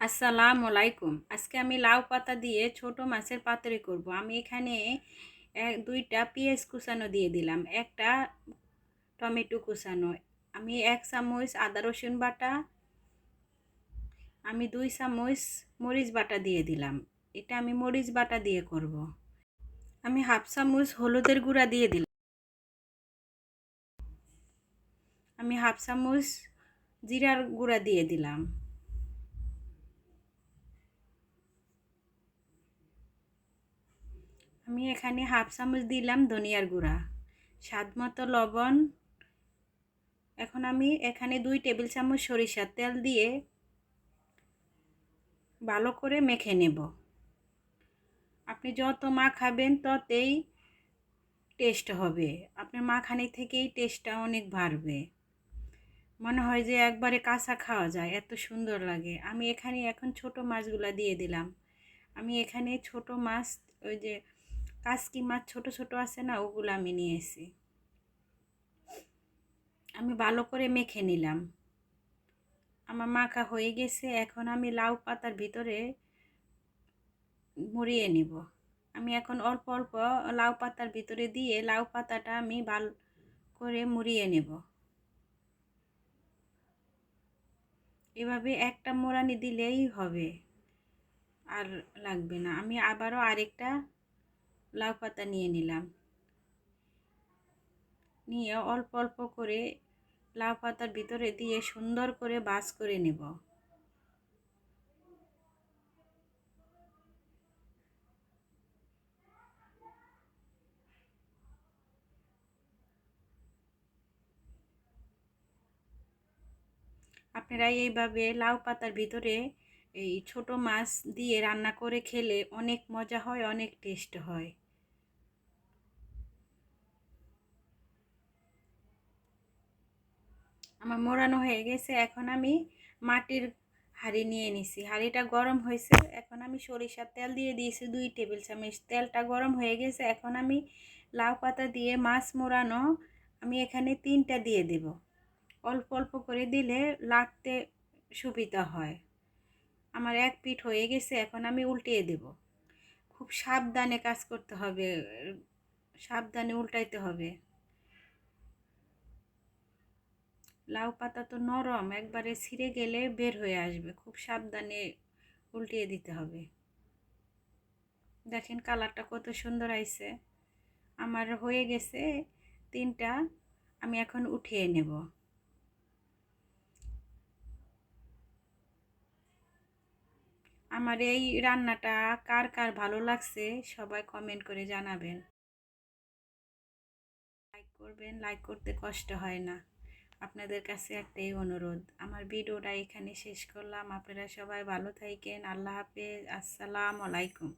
আসসালামু আলাইকুম। আজকে আমি লাউ পাতা দিয়ে ছোট মাছের পাতুরি করব। আমি এখানে এক, দুইটা পেঁয়াজ কুচানো দিয়ে দিলাম। একটা টমেটো কুচানো। আমি এক চামচ আদা রসুন বাটা। আমি দুই চামচ মরিচ বাটা দিয়ে দিলাম। এটা আমি মরিচ বাটা দিয়ে করব। আমি হাফ চামচ হলুদের গুঁড়া দিয়ে দিলাম। আমি হাফ চামচ জিরার গুঁড়া দিয়ে দিলাম। আমি এখানে হাফ চামচ দিলাম ধনিয়ার গুঁড়া, স্বাদ মতো লবণ। এখন আমি এখানে দুই টেবিল চামচ সরিষার তেল দিয়ে ভালো করে মেখে নেব। আপনি যত মা খাবেন ততই টেস্ট হবে। আপনার মাখানি থেকেই টেস্টটা অনেক বাড়বে। মনে হয় যে একবারে কাঁচা খাওয়া যায়, এত সুন্দর লাগে। আমি এখানে এখন ছোট মাছগুলো দিয়ে দিলাম। আমি এখানে ছোট মাছ, ওই যে কাসকি মাছ ছোট ছোট আছে না, ওগুলো আমি নিয়েছি। আমি ভালো করে মেখে নিলাম। আমার মাখা হয়ে গেছে, এখন আমি লাউ পাতার ভিতরে মুড়িয়ে নিব। আমি এখন অল্প অল্প লাউ পাতার ভিতরে দিয়ে লাউ পাতাটা আমি ভালো করে মুড়িয়ে নেব। এভাবে একটা মোড়ানি দিলেই হবে। আর লাগবে না। আমি আবারও আরেকটা লাউ পাতা নিয়ে নিলাম। নিয়ে অল্প অল্প করে লাউ পাতার ভিতরে দিয়ে সুন্দর করে বাস করে নেব। আপনারা এইভাবে লাউ পাতার ভিতরে এই ছোট মাছ দিয়ে রান্না করে খেলে অনেক মজা হয়, অনেক টেস্ট হয়। আমার মোড়ানো হয়ে গেছে। এখন আমি মাটির হাঁড়ি নিয়ে নিছি। হাঁড়িটা গরম হয়েছে। এখন আমি সরিষার তেল দিয়ে দিয়েছি দুই টেবিল চামচ। তেলটা গরম হয়ে গেছে। এখন আমি লাউ পাতা দিয়ে মাছ মোড়ানো আমি এখানে তিনটা দিয়ে দেব। অল্প অল্প করে দিলে লাগতে সুবিধা হয়। আমার এক পিঠ হয়ে গেছে। এখন আমি উল্টিয়ে দেব। খুব সাবধানে কাজ করতে হবে। সাবধানে উল্টাইতে হবে। লাউ পাতা তো নরম, একবারে ছিঁড়ে গেলে বের হয়ে আসবে। খুব সাবধানে উল্টিয়ে দিতে হবে। দেখেন কালারটা কত সুন্দর আইছে। আমার হয়ে গেছে তিনটা, আমি এখন উঠিয়ে নেব। আমার এই রান্নাটা কার কার ভালো লাগছে সবাই কমেন্ট করে জানাবেন। লাইক করবেন, লাইক করতে কষ্ট হয় না। আপনাদের কাছে একটাই অনুরোধ। আমার ভিডিওটা এখানে শেষ করলাম। আপনারা সবাই ভালো থাকেন। আল্লাহ হাফেজ। আসসালামু আলাইকুম।